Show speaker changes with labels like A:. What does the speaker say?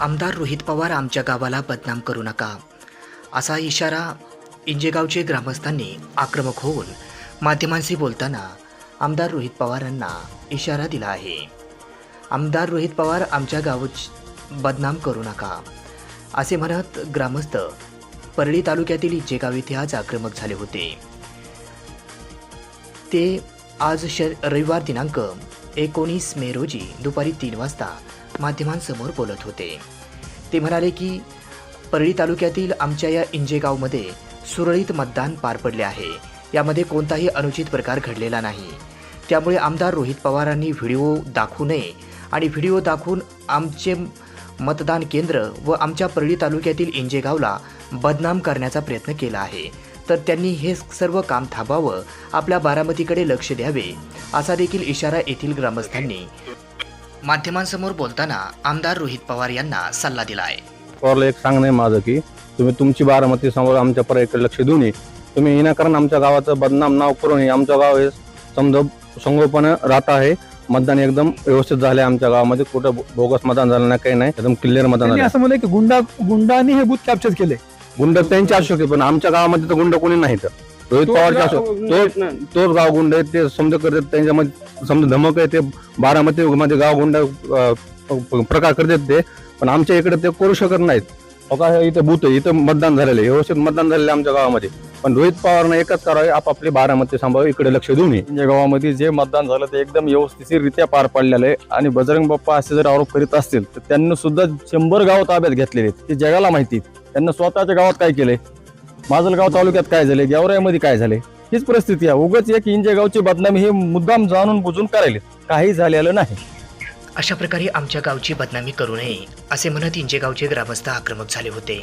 A: आमदार रोहित पवार आमच्या गावाला बदनाम करू नका. असा इशारा इंजेगावचे ग्रामस्थांनी आक्रमक होऊन माध्यमांशी बोलताना आमदार रोहित पवारांना इशारा दिला आहे. आमदार रोहित पवार आमच्या गावच बदनाम करू नका असे म्हणत ग्रामस्थ परळी तालुक्यातील इंजेगाव येथे आज आक्रमक झाले होते. ते आज श रविवार दिनांक एकोणीस मे रोजी दुपारी तीन वाजता माध्यमांसमोर बोलत होते. ते म्हणाले की परळी तालुक्यातील आमच्या या इंजेगावमध्ये सुरळीत मतदान पार पडले आहे. यामध्ये कोणताही अनुचित प्रकार घडलेला नाही. त्यामुळे आमदार रोहित पवारांनी व्हिडिओ दाखवू नये आणि व्हिडिओ दाखवून आमचे मतदान केंद्र व आमच्या परळी तालुक्यातील इंजेगावला बदनाम करण्याचा प्रयत्न केला आहे. तर त्यांनी हे सर्व काम थांबावं आपल्या बारामतीकडे लक्ष द्यावे असा देखील इशारा येथील ग्रामस्थांनी माध्यमांसमोर बोलताना आमदार रोहित पवार यांना सल्ला दिला आहे
B: पवारला एक सांगणं आहे माझं की तुम्ही तुमची बारामती समोर आमच्या पर्यायाकडे लक्ष देऊ नये तुम्ही विनाकारण आमच्या गावाचं बदनाम नाव करू नये आमचं गाव हे समजा संगोपन राहत आहे. मतदान एकदम व्यवस्थित झाले आमच्या गावामध्ये. कुठं बोगस मतदान झालं नाही काही नाही. एकदम क्लिअर मतदान
C: त्यांनी
B: झालं
C: असं म्हणलं की गुंडा गुंडांनी हे बूथ कॅप्चर केले
B: गुंड त्यांची असू शकते पण आमच्या गावामध्ये तर गुंड कोणी नाहीत. रोहित
C: तो
B: पवारचे
C: गाव-
B: असो तो तोच गाव गुंड आहे ते समजा करतात त्यांच्यामध्ये समजा धमक आहे ते बारामती मध्ये गाव गुंड प्रकार करतात ते पण आमच्या इकडे ते करू शकत नाहीत. बघा हे इथं आहे इथं मतदान झालेलं आहे व्यवस्थित मतदान झालेलं आमच्या गावामध्ये. पण रोहित पवारनं एकच करावे आपापली बारामती सांभाळ इकडे लक्ष देऊ नये
D: या गावामध्ये जे मतदान झालं ते एकदम व्यवस्थितरित्या पार पडलेलं आहे. आणि बजरंग बाप्पा असे जर आरोप करीत असतील तर त्यांनी सुद्धा शंभर गाव ताब्यात घेतलेले आहेत ते जगाला माहिती. त्यांना स्वतःच्या गावात काय केलंय? माजलगाव तालुक्यात काय झाले? गेवराईमध्ये काय झाले? हीच परिस्थिती आहे. उगाच एक इंजे गावची बदनामी हे मुद्दाम जाणून बुजून करायले काही झालेलं नाही.
A: अशा प्रकारे आमच्या गावची बदनामी करू नये असे म्हणत इंजेगावचे ग्रामस्थ आक्रमक झाले होते.